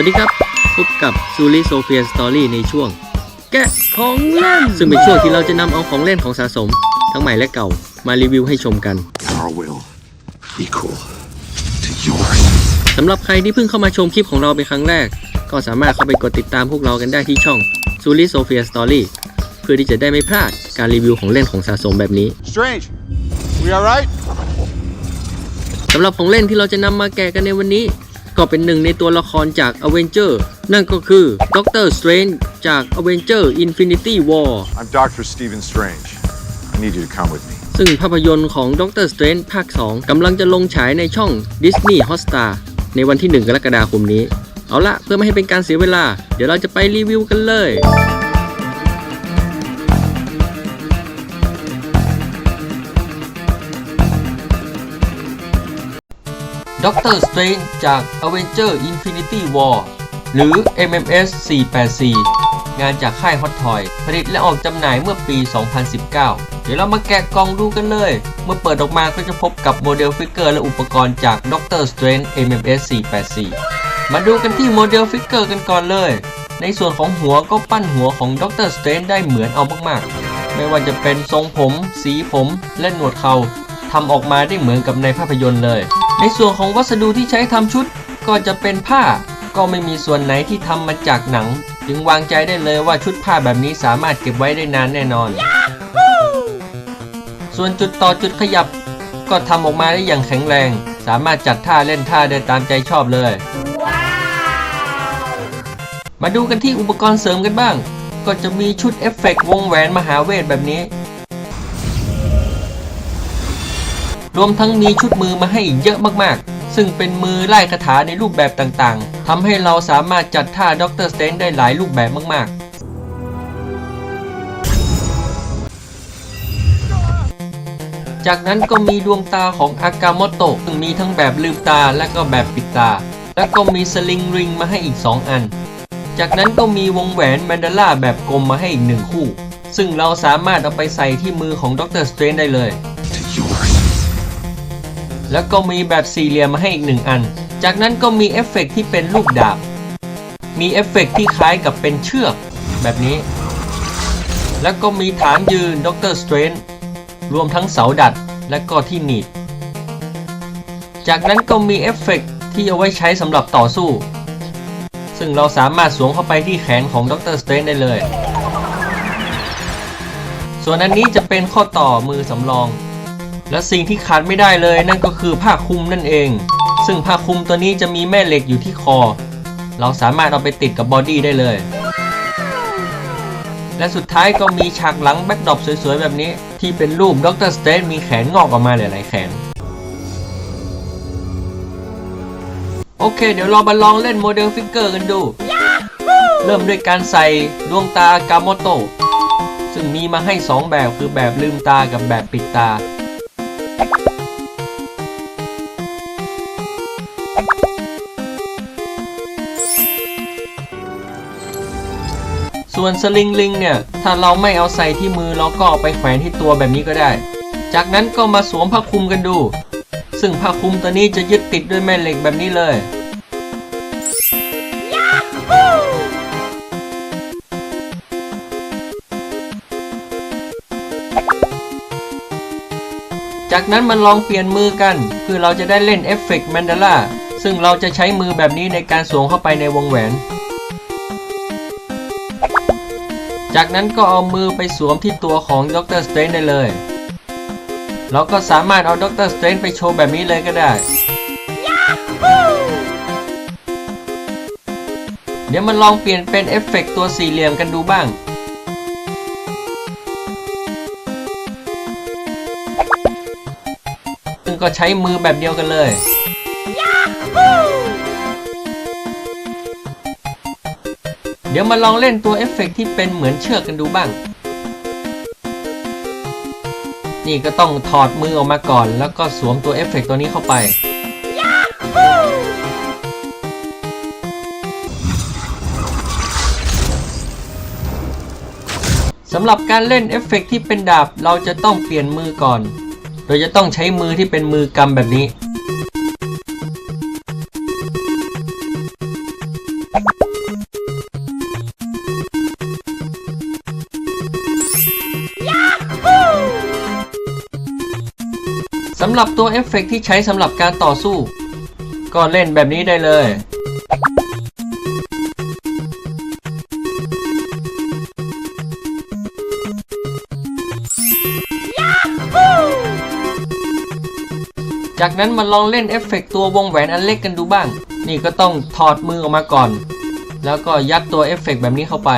วัสดีครับพบกับซูริโซเฟียสตอรี่ในช่วง แกะของเล่น ซึ่งเป็นช่วงที่เราจะนำเอาของเล่นของสะสม ทั้งใหม่และเก่ามารีวิวให้ชมกัน Our will equal to yours. สำหรับใครที่เพิ่งเข้ามาชมคลิปของเราเป็นครั้งแรก ก็สามารถเข้าไปกดติดตามพวกเรากันได้ที่ช่องซูริโซเฟียสตอรี่เพื่อที่จะได้ไม่พลาดการรีวิวของเล่นของสะสมแบบนี้ Strange, we all right? สำหรับของเล่นที่เราจะนำมาแกะกันในวันนี้ ก็เป็นหนึ่งในตัวละครจาก a v e n g e r นั่นก็คือด็อกเตอร์สเตรนจาก a v e n g e r Infinity War I'm Dr. Stephen Strange. I need you to come with me. ซึ่งภาพยนตร์ของด็อกเตอร์สเตรนภาค 2กำลังจะลงฉายในช่อง Disney Hotstar ในวันที่ 1 กรกฎาคมนี้ เอาละเพื่อไม่ให้เป็นการเสียเวลา เดี๋ยวเราจะไปรีวิวกันเลย ด็อกเตอร์สเตรนจาก Avenger Infinity War หรือ MMS 484 งานจากค่าย Hot Toy ผลิตและออกจำหน่ายเมื่อปี 2019 เดี๋ยวเรามาแกะกล่องดูกันเลย เมื่อเปิดออกมาก็จะพบกับโมเดลฟิกเกอร์และอุปกรณ์จาก Doctor Strange MMS 484 มาดูกันที่โมเดลฟิกเกอร์กันก่อนเลย ในส่วนของหัวก็ปั้นหัวของ Doctor Strange ได้เหมือนเอามากๆ ไม่ว่าจะเป็นทรงผม สีผม และหนวดเขาทำออกมาได้เหมือนกับในภาพยนตร์เลย ในส่วนของวัสดุที่ใช้ทำชุดก็จะเป็นผ้า ก็ไม่มีส่วนไหนที่ทำมาจากหนัง จึงวางใจได้เลยว่าชุดผ้าแบบนี้สามารถเก็บไว้ได้นานแน่นอน ส่วนจุดต่อจุดขยับ ก็ทำออกมาได้อย่างแข็งแรง สามารถจัดท่าเล่นท่าได้ตามใจชอบเลย มาดูกันที่อุปกรณ์เสริมกันบ้าง ก็จะมีชุดเอฟเฟกต์วงแหวนมหาเวทแบบนี้ รวมทั้งมีชุดมือมาให้เยอะมากๆ ซึ่งเป็นมือไล่คาถาในรูปแบบต่างๆทำให้เราสามารถจัดท่าด็อกเตอร์สเตนได้หลายรูปแบบมากๆจากนั้นก็มีดวงตาของอากาโมโตะซึ่งมีทั้งแบบลืมตาและก็แบบปิดตา แล้วก็มีสลิงริงมาให้อีก 2 อัน จากนั้นก็มีวงแหวนแมนดาล่าแบบกลมมาให้อีกหนึ่งคู่ ซึ่งเราสามารถเอาไปใส่ที่มือของด็อกเตอร์สเตนได้เลย แล้วก็มีแบบสี่เหลี่ยมมาให้อีกหนึ่งอัน จากนั้นก็มีเอฟเฟกต์ที่เป็นลูกดาบ มีเอฟเฟกต์ที่คล้ายกับเป็นเชือก แบบนี้ แล้วก็มีฐานยืนด็อกเตอร์สเตรนรวมทั้งเสาดัดและก็ที่หนีบจากนั้นก็มีเอฟเฟกต์ที่เอาไว้ใช้สำหรับต่อสู้ ซึ่งเราสามารถสวมเข้าไปที่แขนของด็อกเตอร์สเตรนได้เลย ส่วนอันนี้จะเป็นข้อต่อมือสำรอง และสิ่งที่ขาดไม่ได้เลยนั่นก็คือผ้าคลุมนั่นเอง ซึ่งผ้าคลุมตัวนี้จะมีแม่เหล็กอยู่ที่คอ เราสามารถเอาไปติดกับบอดี้ได้เลย และสุดท้ายก็มีฉากหลังแบ็คดรอปสวยๆ แบบนี้ ที่เป็นรูปด็อกเตอร์สเตนมีแขนงอกออกมาหลายๆแขน โอเค เดี๋ยวเรามาลองเล่นโมเดลฟิกเกอร์กันดู เริ่มด้วยการใส่ดวงตากาโมโตซึ่งมีมาให้ 2 แบบคือแบบลืมตากับแบบปิดตา ส่วนสลิงลิงเนี่ย ถ้าเราไม่เอาใส่ที่มือเราก็เอาไปแขวนที่ตัวแบบนี้ก็ได้ จากนั้นก็มาสวมผ้าคลุมกันดู ซึ่งผ้าคลุมตัวนี้จะยึดติดด้วยแม่เหล็กแบบนี้เลย จากนั้นมันลองเปลี่ยนมือกัน คือเราจะได้เล่นเอฟเฟกต์แมนดาล่า ซึ่งเราจะใช้มือแบบนี้ในการสวมเข้าไปในวงแหวน จากนั้นก็เอามือไปสวมที่ตัวของด็อกเตอร์สเตรนได้เลย เราก็สามารถเอาด็อกเตอร์สเตรนไปโชว์แบบนี้เลยก็ได้ เดี๋ยวมันลองเปลี่ยนเป็นเอฟเฟกต์ตัวสี่เหลี่ยมกันดูบ้างซึ่งก็ใช้มือแบบเดียวกันเลย เดี๋ยวมาลองเล่นตัวเอฟเฟกต์ที่เป็นเหมือนเชือกกันดูบ้าง นี่ก็ต้องถอดมือออกมาก่อน แล้วก็สวมตัวเอฟเฟกต์ตัวนี้เข้าไป สำหรับการเล่นเอฟเฟกต์ที่เป็นดาบเราจะต้องเปลี่ยนมือก่อน โดยจะต้องใช้มือที่เป็นมือกำแบบนี้ หรับตัวเอฟเฟกต์ที่ใช้สำหรับการต่อสู้ ก็เล่นแบบนี้ได้เลย จากนั้นมาลองเล่นเอฟเฟกต์ตัววงแหวนอันเล็กกันดูบ้าง นี่ก็ต้องถอดมือออกมาก่อน แล้วก็ยัดตัวเอฟเฟกต์แบบนี้เข้าไป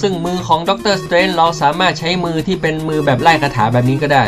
ซึ่งมือของดรสเตรนเราสามารถใช้มือที่เป็นมือแบบไล่คาถาแบบนี้ก็ได้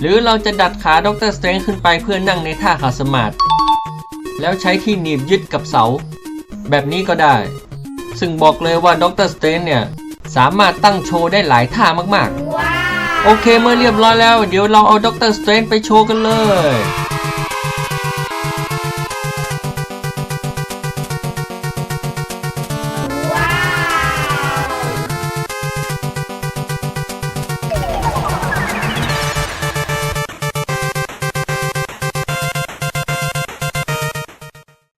หรือเราจะดัดขาด็อกเตอร์สเตรนขึ้นไปเพื่อนั่งในท่าขาสมาธิแล้วใช้ที่หนีบยึดกับเสา แบบนี้ก็ได้ ซึ่งบอกเลยว่าด็อกเตอร์สเตรนเนี่ย สามารถตั้งโชว์ได้หลายท่ามากๆโอเคเมื่อเรียบร้อยแล้ว เดี๋ยวเราเอาด็อกเตอร์สเตรนไปโชว์กันเลย